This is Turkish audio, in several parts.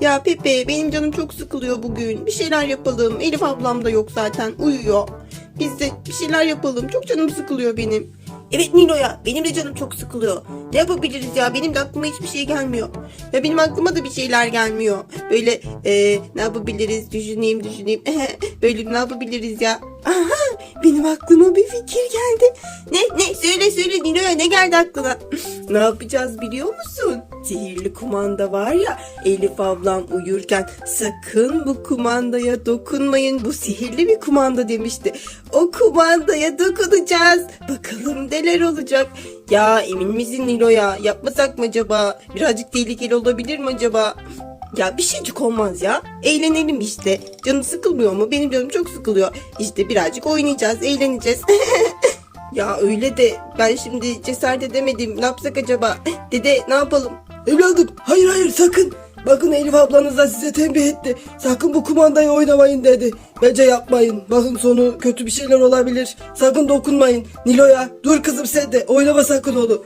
Ya Pepe benim canım çok sıkılıyor bugün. Bir şeyler yapalım. Elif ablam da yok zaten uyuyor. Biz de bir şeyler yapalım. Çok canım sıkılıyor benim. Evet Nilo'ya benim de canım çok sıkılıyor. Ne yapabiliriz ya benim de aklıma hiçbir şey gelmiyor. Ya benim aklıma da bir şeyler gelmiyor. Böyle e, ne yapabiliriz düşüneyim düşüneyim. Böyle ne yapabiliriz ya. Aha benim aklıma bir fikir geldi. Ne ne söyle söyle Nilo'ya ne geldi aklına? ne yapacağız biliyor musun? Sihirli kumanda var ya Elif ablam uyurken sakın bu kumandaya dokunmayın bu sihirli bir kumanda demişti. O kumandaya dokunacağız. Bakalım neler olacak. Ya emin misin Nilo'ya yapmasak mı acaba? Birazcık tehlikeli olabilir mi acaba? Ya bir şeycik olmaz ya. Eğlenelim işte. Canım sıkılmıyor mu? Benim canım çok sıkılıyor. İşte birazcık oynayacağız, eğleneceğiz. ya öyle de ben şimdi cesaret edemedim. Ne yapsak acaba? Dede ne yapalım? Evladım hayır hayır sakın. Bakın Elif ablanız da size tembih etti. Sakın bu kumandayı oynamayın dedi. Bence yapmayın. Bakın sonu kötü bir şeyler olabilir. Sakın dokunmayın. Nilo'ya dur kızım sen de oynama sakın onu.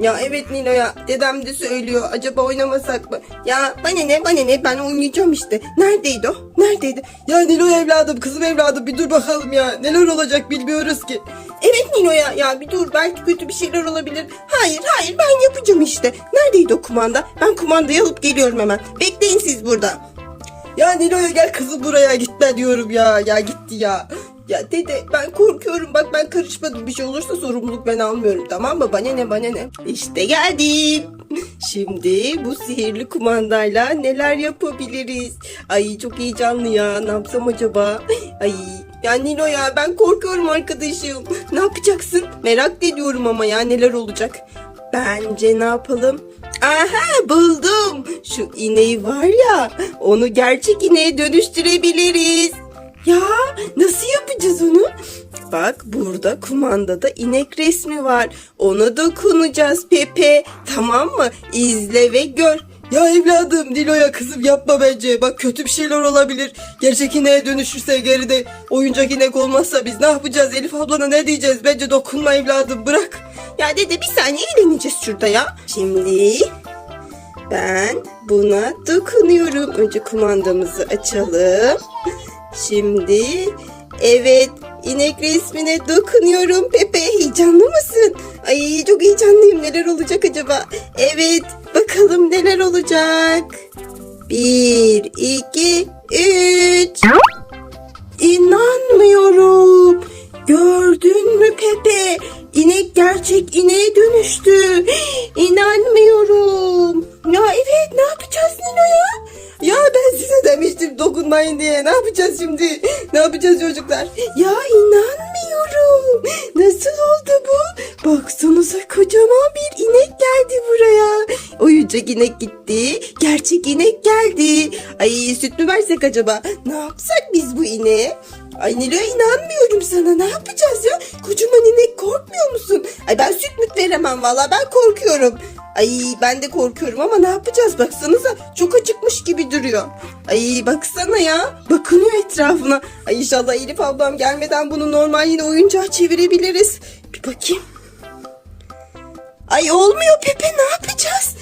Ya evet Nilo'ya dedem de söylüyor. Acaba oynamasak mı? Ya bana ne bana ne ben oynayacağım işte. Neredeydi o? Neredeydi? Ya Nilo evladım kızım evladım bir dur bakalım ya. Neler olacak bilmiyoruz ki. Evet Nilo'ya ya bir dur belki kötü bir şeyler olabilir. Hayır hayır ben yapacağım işte. Neredeydi o kumanda? Ben kumandayı alıp geliyorum hemen. Bekleyin siz burada. Ya Nilo'ya gel kızım buraya gitme diyorum ya. Ya gitti ya. Ya dede ben korkuyorum. Bak ben karışmadım. Bir şey olursa sorumluluk ben almıyorum tamam mı? Bana ne bana ne? İşte geldim. Şimdi bu sihirli kumandayla neler yapabiliriz? Ay çok heyecanlı ya. Ne yapsam acaba? Ay ya Nilo ya ben korkuyorum arkadaşım. Ne yapacaksın? Merak ediyorum ama ya neler olacak? Bence ne yapalım? Aha buldum. Şu ineği var ya onu gerçek ineğe dönüştürebiliriz ya nasıl yapacağız onu? Bak burada kumandada inek resmi var. Ona dokunacağız Pepe. Tamam mı? İzle ve gör. Ya evladım Nilo'ya kızım yapma bence. Bak kötü bir şeyler olabilir. Gerçek ineğe dönüşürse geride oyuncak inek olmazsa biz ne yapacağız? Elif ablana ne diyeceğiz? Bence dokunma evladım bırak. Ya dede bir saniye eğleneceğiz şurada ya. Şimdi ben buna dokunuyorum. Önce kumandamızı açalım. Şimdi evet inek resmine dokunuyorum. Pepe heyecanlı mısın? Ay çok heyecanlıyım. Neler olacak acaba? Evet bakalım neler olacak. Bir, iki, üç. İnanmıyorum. Gördün mü Pepe? İnek gerçek ineğe dönüştü. İnanmıyorum. Ya evet ne yapacağız Nino demiştim dokunmayın diye. Ne yapacağız şimdi? Ne yapacağız çocuklar? Ya inanmıyorum. Nasıl oldu bu? Baksanıza kocaman bir inek geldi buraya. Oyuncak inek gitti. Gerçek inek geldi. Ay süt mü versek acaba? Ne yapsak biz bu ineğe? Ay Nilo'ya inanmıyorum sana. Ne yapacağız ya? Kocaman inek korkmuyor musun? Ay ben süt müt veremem valla. Ben korkuyorum. Ay ben de korkuyorum ama ne yapacağız? Baksanıza çok acıkmış gibi duruyor. Ay baksana ya. Bakınıyor etrafına. Ay inşallah Elif ablam gelmeden bunu normal yine oyuncağa çevirebiliriz. Bir bakayım. Ay olmuyor Pepe ne yapacağız?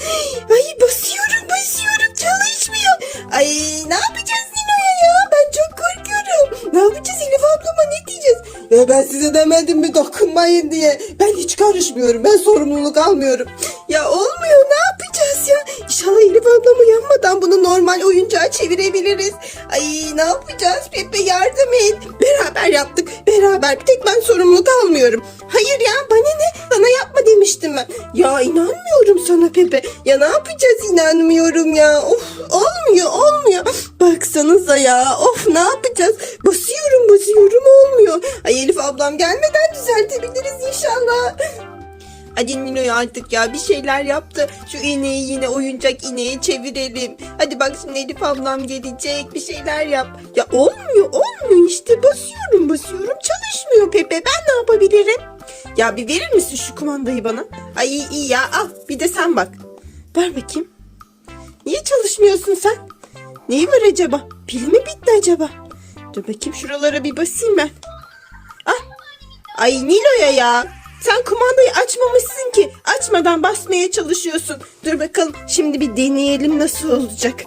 Ya ben size demedim mi dokunmayın diye. Ben hiç karışmıyorum. Ben sorumluluk almıyorum. Ya olmuyor ne yapacağız ya? İnşallah Elif ablam uyanmadan bunu normal oyuncağa çevirebiliriz. Ay ne yapacağız Pepe yardım et. Beraber yaptık beraber. Bir tek ben sorumluluk almıyorum. Hayır ya bana ne? Sana yapma demiştim ben. Ya inanmıyorum sana Pepe. Ya ne yapacağız inanmıyorum ya. Of olmuyor olmuyor. Baksanıza ya. Of ne yapacağız? Basıyorum basıyorum olmuyor. Ay Elif ablam gelmeden düzeltebiliriz inşallah. Hadi Nino'ya artık ya bir şeyler yaptı. Şu iğneyi yine oyuncak iğneye çevirelim. Hadi bak şimdi Elif ablam gelecek bir şeyler yap. Ya olmuyor olmuyor işte basıyorum basıyorum çalışmıyor Pepe ben ne yapabilirim? Ya bir verir misin şu kumandayı bana? Ay iyi, iyi ya al bir de sen bak. Ver bakayım. Niye çalışmıyorsun sen? Neyi var acaba? Pil mi bitti acaba? Dur bakayım şuralara bir basayım ben. Ah. Ay Nilo'ya ya. Sen kumandayı açmamışsın ki. Açmadan basmaya çalışıyorsun. Dur bakalım şimdi bir deneyelim nasıl olacak.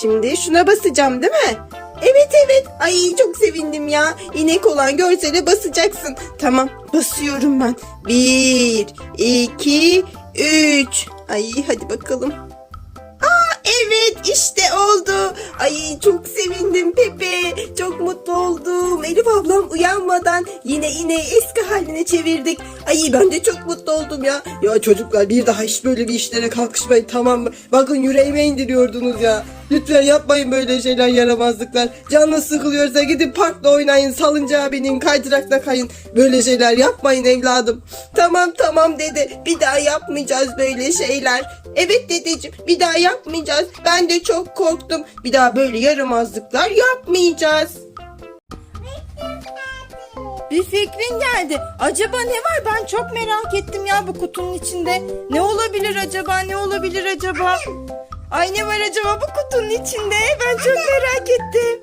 Şimdi şuna basacağım değil mi? Evet evet. Ay çok sevindim ya. İnek olan görsele basacaksın. Tamam basıyorum ben. Bir, iki, üç. Ay hadi bakalım. Evet işte oldu. Ay çok sevindim Pepe. Çok mutlu oldum. Elif ablam uyanmadan yine ineği eski haline çevirdik. Ay ben de çok mutlu oldum ya. Ya çocuklar bir daha hiç böyle bir işlere kalkışmayın tamam mı? Bakın yüreğime indiriyordunuz ya. Lütfen yapmayın böyle şeyler yaramazlıklar. Canınız sıkılıyorsa gidin parkta oynayın, salıncağa binin, kaydırakta kayın. Böyle şeyler yapmayın evladım. Tamam tamam dede. Bir daha yapmayacağız böyle şeyler. Evet dedeciğim bir daha yapmayacağız. Ben de çok korktum. Bir daha böyle yaramazlıklar yapmayacağız. Bir fikrin geldi. Acaba ne var? Ben çok merak ettim ya bu kutunun içinde. Ne olabilir acaba? Ne olabilir acaba? Ay ne var acaba bu kutunun içinde? Ben çok merak ettim.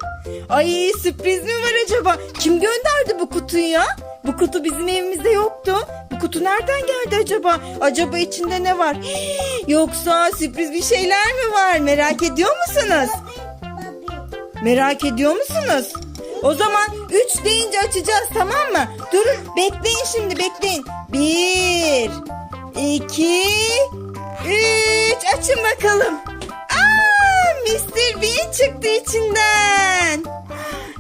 Ay sürpriz mi var acaba? Kim gönderdi bu kutuyu ya? Bu kutu bizim evimizde yoktu. Bu kutu nereden geldi acaba? Acaba içinde ne var? Yoksa sürpriz bir şeyler mi var? Merak ediyor musunuz? Merak ediyor musunuz? O zaman 3 deyince açacağız tamam mı? Durun bekleyin şimdi bekleyin. 1 2 3 açın bakalım. Mr. Bean çıktı içinden.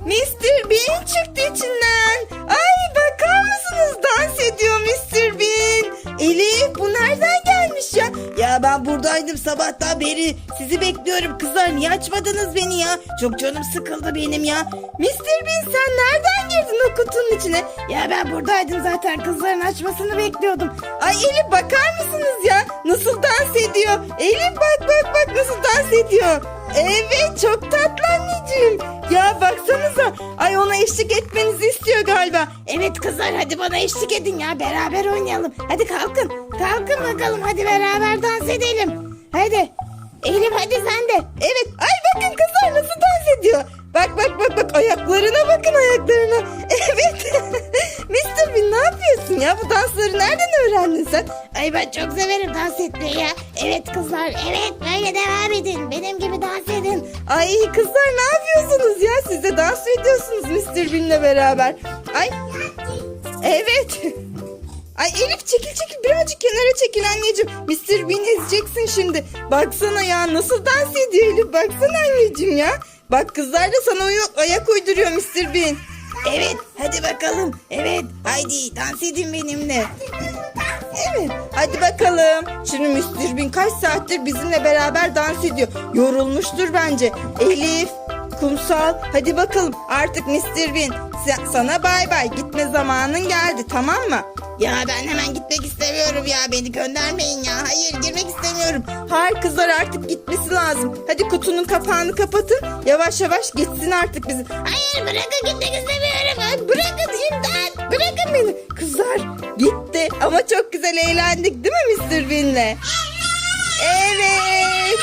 Mr. Bean çıktı içinden. Ay bakar mısınız dans ediyor Mr. Bean. Elif bu nereden gelmiş ya? Ya ben buradaydım sabahtan beri. Sizi bekliyorum kızlar. Niye açmadınız beni ya? Çok canım sıkıldı benim ya. Mr. Bean sen nereden girdin o kutunun içine? Ya ben buradaydım zaten kızların açmasını bekliyordum. Ay Elif bakar mısınız ya? Nasıl dans ediyor? Elif bak bak bak nasıl dans ediyor. Evet çok tatlı anneciğim. Ya baksanıza. Ay ona eşlik etmenizi istiyor galiba. Evet kızlar hadi bana eşlik edin ya. Beraber oynayalım. Hadi kalkın. Kalkın bakalım hadi beraber dans edelim. Hadi. Elif hadi sen de. Evet. Ay bakın kızlar nasıl dans ediyor. Bak bak bak bak ayaklarına bakın ayaklarına. Evet. Mr. Bean ne yapıyorsun ya? Bu dansları nereden öğrendin sen? Ay ben çok severim dans etmeyi ya. Evet kızlar evet böyle devam edin. Benim gibi dans edin. Ay kızlar ne yapıyorsunuz ya? Siz de dans ediyorsunuz Mr. Bean'le beraber. Ay evet. Ay Elif çekil çekil birazcık kenara çekil anneciğim. Mr. Bean ezeceksin şimdi. Baksana ya nasıl dans ediyor Elif baksana anneciğim ya. Bak kızlar da sana uyu- ayak uyduruyor Mr. Bean. Evet hadi bakalım. Evet haydi dans edin benimle. Evet hadi bakalım. Şimdi Mr. Bean kaç saattir bizimle beraber dans ediyor. Yorulmuştur bence. Elif, Kumsal hadi bakalım artık Mr. Bean sana bay bay gitme zamanın geldi tamam mı? Ya ben hemen gitmek istemiyorum ya. Beni göndermeyin ya. Hayır girmek istemiyorum. Hayır kızlar artık gitmesi lazım. Hadi kutunun kapağını kapatın. Yavaş yavaş gitsin artık bizi. Hayır bırakın gitmek istemiyorum. Ay, Bırakın imdat. Bırakın beni. Kızlar gitti ama çok güzel eğlendik değil mi Mr. Bean'le? Evet.